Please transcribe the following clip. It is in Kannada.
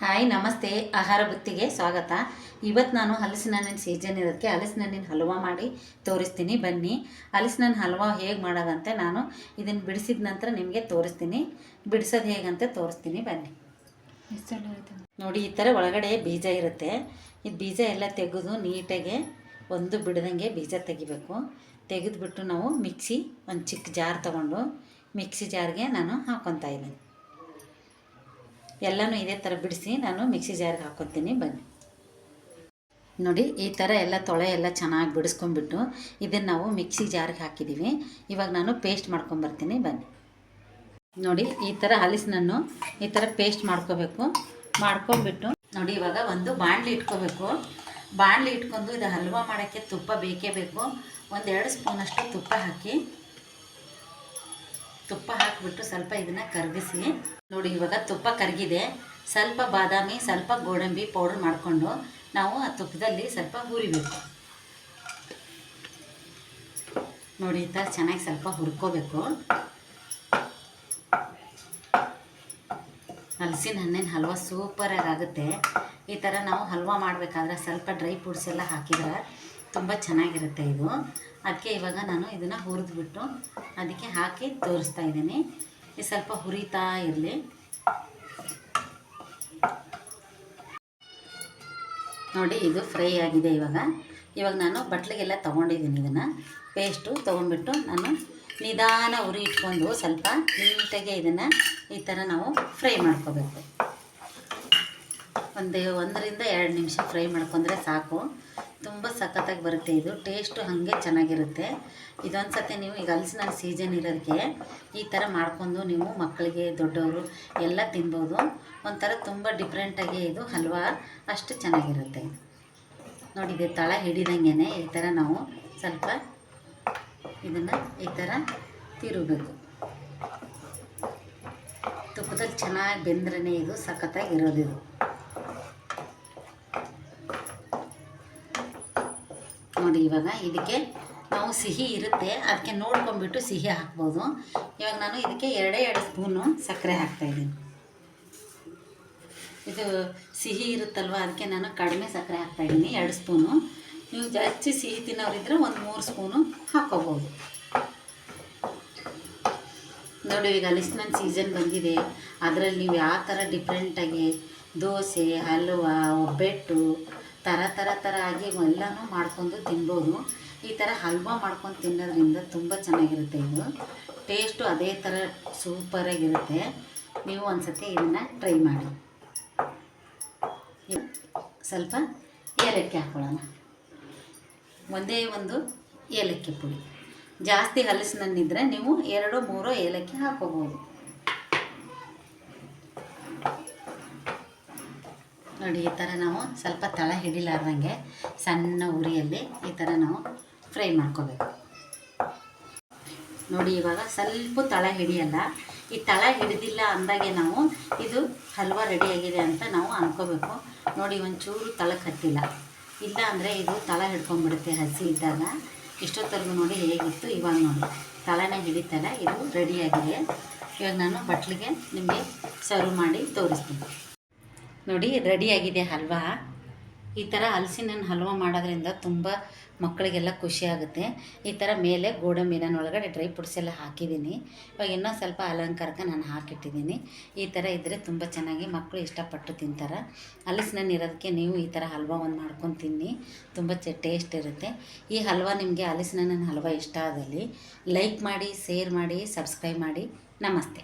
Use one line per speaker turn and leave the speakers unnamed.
ಹಾಯ್, ನಮಸ್ತೆ. ಆಹಾರ ಬುತ್ತಿಗೆ ಸ್ವಾಗತ. ಇವತ್ತು ನಾನು ಹಲಸಿನ ಹಣ್ಣಿನ ಸೀಸನ್ ಇರೋದಕ್ಕೆ ಹಲಸಿನ ಹಣ್ಣಿನ ಹಲ್ವಾ ಮಾಡಿ ತೋರಿಸ್ತೀನಿ. ಬನ್ನಿ. ಹಲಸಿನ ಹಣ್ಣು ಹಲ್ವಾ ಹೇಗೆ ಮಾಡೋದಂತೆ ನಾನು ಇದನ್ನು ಬಿಡಿಸಿದ ನಂತರ ನಿಮಗೆ ತೋರಿಸ್ತೀನಿ. ಬಿಡಿಸೋದು ಹೇಗಂತ ತೋರಿಸ್ತೀನಿ. ಬನ್ನಿ. ನೋಡಿ, ಈ ಥರ ಒಳಗಡೆ ಬೀಜ ಇರುತ್ತೆ. ಇದು ಬೀಜ ಎಲ್ಲ ತೆಗೆದು ನೀಟಾಗೆ ಒಂದು ಬಿಡದಂಗೆ ಬೀಜ ತೆಗಿಬೇಕು. ತೆಗೆದುಬಿಟ್ಟು ನಾವು ಮಿಕ್ಸಿ ಒಂದು ಚಿಕ್ಕ ಜಾರ್ ತೊಗೊಂಡು ಮಿಕ್ಸಿ ಜಾರ್ಗೆ ನಾನು ಹಾಕ್ಕೊತಾ ಇದ್ದೀನಿ. ಎಲ್ಲನೂ ಇದೇ ಥರ ಬಿಡಿಸಿ ನಾನು ಮಿಕ್ಸಿ ಜಾರ್ಗೆ ಹಾಕ್ಕೊತೀನಿ ಬನ್ನಿ. ನೋಡಿ, ಈ ಥರ ಎಲ್ಲ ತೊಳೆ ಎಲ್ಲ ಚೆನ್ನಾಗಿ ಬಿಡಿಸ್ಕೊಂಡ್ಬಿಟ್ಟು ಇದನ್ನು ನಾವು ಮಿಕ್ಸಿ ಜಾರ್ಗೆ ಹಾಕಿದ್ದೀವಿ. ಇವಾಗ ನಾನು ಪೇಸ್ಟ್ ಮಾಡ್ಕೊಂಬರ್ತೀನಿ, ಬನ್ನಿ. ನೋಡಿ, ಈ ಥರ ಹಲಸಿನನ್ನು ಈ ಥರ ಪೇಸ್ಟ್ ಮಾಡ್ಕೋಬೇಕು. ಮಾಡ್ಕೊಂಬಿಟ್ಟು ನೋಡಿ, ಇವಾಗ ಒಂದು ಬಾಣಲಿ ಇಟ್ಕೋಬೇಕು. ಬಾಣಲಿ ಇಟ್ಕೊಂಡು ಇದು ಹಲ್ವಾ ಮಾಡೋಕ್ಕೆ ತುಪ್ಪ ಬೇಕೇ ಬೇಕು. ಒಂದೆರಡು ಸ್ಪೂನಷ್ಟು ತುಪ್ಪ ಹಾಕಿ ತುಪ್ಪ ಹಾಕಿಬಿಟ್ಟು ಸ್ವಲ್ಪ ಇದನ್ನು ಕರಗಿಸಿ, ನೋಡಿ ಇವಾಗ ತುಪ್ಪ ಕರಗಿದೆ. ಸ್ವಲ್ಪ ಬಾದಾಮಿ, ಸ್ವಲ್ಪ ಗೋಡಂಬಿ ಪೌಡರ್ ಮಾಡಿಕೊಂಡು ನಾವು ಆ ತುಪ್ಪದಲ್ಲಿ ಸ್ವಲ್ಪ ಹುರಿಬೇಕು. ನೋಡಿ ಈ ಥರ ಚೆನ್ನಾಗಿ ಸ್ವಲ್ಪ ಹುರ್ಕೋಬೇಕು. ಹಲಸಿನ ಹಣ್ಣಿನ ಹಲ್ವ ಸೂಪರಾಗಿ ಆಗುತ್ತೆ. ಈ ಥರ ನಾವು ಹಲ್ವ ಮಾಡಬೇಕಾದ್ರೆ ಸ್ವಲ್ಪ ಡ್ರೈ ಫ್ರೂಟ್ಸ್ ಎಲ್ಲ ಹಾಕಿದ್ರೆ ತುಂಬ ಚೆನ್ನಾಗಿರುತ್ತೆ ಇದು. ಅದಕ್ಕೆ ಇವಾಗ ನಾನು ಇದನ್ನು ಹುರಿದ್ಬಿಟ್ಟು ಅದಕ್ಕೆ ಹಾಕಿ ತೋರಿಸ್ತಾ ಇದ್ದೀನಿ. ಇದು ಸ್ವಲ್ಪ ಹುರಿತಾ ಇರಲಿ. ನೋಡಿ, ಇದು ಫ್ರೈ ಆಗಿದೆ ಇವಾಗ. ಇವಾಗ ನಾನು ಬಟ್ಲಿಗೆಲ್ಲ ತೊಗೊಂಡಿದ್ದೀನಿ ಇದನ್ನು. ಪೇಸ್ಟು ತೊಗೊಂಡ್ಬಿಟ್ಟು ನಾನು ನಿಧಾನ ಉರಿ ಇಟ್ಕೊಂಡು ಸ್ವಲ್ಪ ನೀಟಾಗಿ ಇದನ್ನು ಈ ಥರ ನಾವು ಫ್ರೈ ಮಾಡ್ಕೋಬೇಕು. ಒಂದು ಒಂದರಿಂದ ಎರಡು ನಿಮಿಷ ಫ್ರೈ ಮಾಡ್ಕೊಂಡ್ರೆ ಸಾಕು. ತುಂಬ ಸಖತ್ತಾಗಿ ಬರುತ್ತೆ ಇದು. ಟೇಸ್ಟು ಹಾಗೆ ಚೆನ್ನಾಗಿರುತ್ತೆ. ಇದೊಂದು ಸತಿ ನೀವು ಈಗ ಹಲಸಿನ ಸೀಸನ್ ಇರೋದಕ್ಕೆ ಈ ಥರ ಮಾಡ್ಕೊಂಡು ನೀವು ಮಕ್ಕಳಿಗೆ ದೊಡ್ಡವರು ಎಲ್ಲ ತಿನ್ಬೋದು. ಒಂಥರ ತುಂಬ ಡಿಫ್ರೆಂಟಾಗಿ ಇದು ಹಲ್ವಾ ಅಷ್ಟು ಚೆನ್ನಾಗಿರುತ್ತೆ. ನೋಡಿ, ಇದು ತಳ ಹಿಡಿದಂಗೆ ಈ ಥರ ನಾವು ಸ್ವಲ್ಪ ಇದನ್ನು ಈ ಥರ ತಿರುಗಬೇಕು. ತುಪ್ಪದಲ್ಲಿ ಚೆನ್ನಾಗಿ ಬೆಂದ್ರೇ ಇದು ಸಖತ್ತಾಗಿ ಇದು ನೋಡಿ ಇವಾಗ ಇದಕ್ಕೆ ನಾವು ಸಿಹಿ ಇರುತ್ತೆ, ಅದಕ್ಕೆ ನೋಡ್ಕೊಂಬಿಟ್ಟು ಸಿಹಿ ಹಾಕ್ಬೋದು. ಇವಾಗ ನಾನು ಇದಕ್ಕೆ ಎರಡೇ ಎರಡು ಸ್ಪೂನು ಸಕ್ಕರೆ ಹಾಕ್ತಾಯಿದ್ದೀನಿ ಇದು ಸಿಹಿ ಇರುತ್ತಲ್ವ, ಅದಕ್ಕೆ ನಾನು ಕಡಿಮೆ ಸಕ್ಕರೆ ಹಾಕ್ತಾಯಿದ್ದೀನಿ ಎರಡು ಸ್ಪೂನು. ನೀವು ಜಾಸ್ತಿ ಸಿಹಿ ತಿನ್ನೋರಿದ್ರೆ ಒಂದು ಮೂರು ಸ್ಪೂನು ಹಾಕ್ಕೋಬೋದು ನೋಡಿ, ಈಗ ಹಲಸಿನ ಸೀಸನ್ ಬಂದಿದೆ. ಅದರಲ್ಲಿ ನೀವು ಯಾವ ಥರ ಡಿಫ್ರೆಂಟಾಗಿ ದೋಸೆ, ಹಲ್ವಾ, ಒಬ್ಬಟ್ಟು ಥರ ಥರ ಥರ ಆಗಿ ಎಲ್ಲನೂ ಮಾಡ್ಕೊಂಡು ತಿನ್ಬೋದು ಈ ಥರ ಹಲ್ವಾ ಮಾಡ್ಕೊಂಡು ತಿನ್ನೋದ್ರಿಂದ ತುಂಬ ಚೆನ್ನಾಗಿರುತ್ತೆ ಇದು. ಟೇಸ್ಟು ಅದೇ ಥರ ಸೂಪರಾಗಿರುತ್ತೆ ನೀವು ಒಂದು ಸತಿ ಇದನ್ನು ಟ್ರೈ ಮಾಡಿ. ಸ್ವಲ್ಪ ಏಲಕ್ಕಿ ಹಾಕ್ಕೊಳ್ಳೋಣ ಒಂದೇ ಒಂದು ಏಲಕ್ಕಿ ಪುಡಿ. ಜಾಸ್ತಿ ಹಲಸಿನಿದ್ರೆ ನೀವು ಎರಡು, ಮೂರು ಏಲಕ್ಕಿ ಹಾಕೋಬೋದು ನೋಡಿ, ಈ ಥರ ನಾವು ಸ್ವಲ್ಪ ತಳ ಹಿಡಿಲಾರ್ದಂಗೆ ಸಣ್ಣ ಉರಿಯಲ್ಲಿ ಈ ಥರ ನಾವು ಫ್ರೈ ಮಾಡ್ಕೋಬೇಕು. ನೋಡಿ, ಇವಾಗ ಸ್ವಲ್ಪ ತಳ ಹಿಡಿಯಲ್ಲ, ಈ ತಳ ಹಿಡಿದಿಲ್ಲ ಅಂದಾಗೆ ನಾವು ಇದು ಹಲ್ವಾ ರೆಡಿಯಾಗಿದೆ ಅಂತ ನಾವು ಅನ್ಕೋಬೇಕು. ನೋಡಿ, ಒಂಚೂರು ತಳಕ್ಕೆ ಹತ್ತಿಲ್ಲ ಇಲ್ಲ ಅಂದರೆ ಇದು ತಳ ಹಿಡ್ಕೊಂಡ್ಬಿಡುತ್ತೆ ಹಸಿ ಇದ್ದಾಗ. ಇಷ್ಟೊತ್ತರೆಗೂ ನೋಡಿ ಹೇಗಿತ್ತು, ಇವಾಗ ನೋಡಿ. ತಳನೇ ಹಿಡಿತಲ್ಲ, ಇದು ರೆಡಿಯಾಗಿದೆ ಇವಾಗ ನಾನು ಬಟ್ಲಿಗೆ ನಿಮಗೆ ಸರ್ವ್ ಮಾಡಿ ತೋರಿಸ್ತೀನಿ. ನೋಡಿ ರೆಡಿಯಾಗಿದೆ ಹಲ್ವಾ. ಈ ಥರ ಹಲಸಿನ ಹಲ್ವ ಮಾಡೋದ್ರಿಂದ ತುಂಬ ಮಕ್ಕಳಿಗೆಲ್ಲ ಖುಷಿ ಆಗುತ್ತೆ. ಈ ಥರ ಮೇಲೆ ಗೋಡಂಬಿನ ಒಳಗಡೆ ಡ್ರೈ ಫ್ರೂಟ್ಸ್ ಎಲ್ಲ ಹಾಕಿದ್ದೀನಿ. ಇವಾಗ ಇನ್ನೂ ಸ್ವಲ್ಪ ಅಲಂಕಾರಕ್ಕೆ ನಾನು ಹಾಕಿಟ್ಟಿದ್ದೀನಿ. ಈ ಥರ ಇದ್ದರೆ ತುಂಬ ಚೆನ್ನಾಗಿ ಮಕ್ಕಳು ಇಷ್ಟಪಟ್ಟು ತಿಂತಾರೆ. ಹಲಸಿನ ಇರೋದಕ್ಕೆ ನೀವು ಈ ಥರ ಹಲ್ವಾ ಒಂದು ಮಾಡ್ಕೊಂಡು ತಿನ್ನಿ. ತುಂಬ ಚೆ ಟೇಸ್ಟ್ ಇರುತ್ತೆ. ಈ ಹಲ್ವಾ ನಿಮಗೆ ಹಲಸಿನ ಹಲ್ವಾ ಇಷ್ಟ ಆದಲ್ಲಿ ಲೈಕ್ ಮಾಡಿ ಶೇರ್ ಮಾಡಿ ಸಬ್ಸ್ಕ್ರೈಬ್ ಮಾಡಿ. ನಮಸ್ತೆ.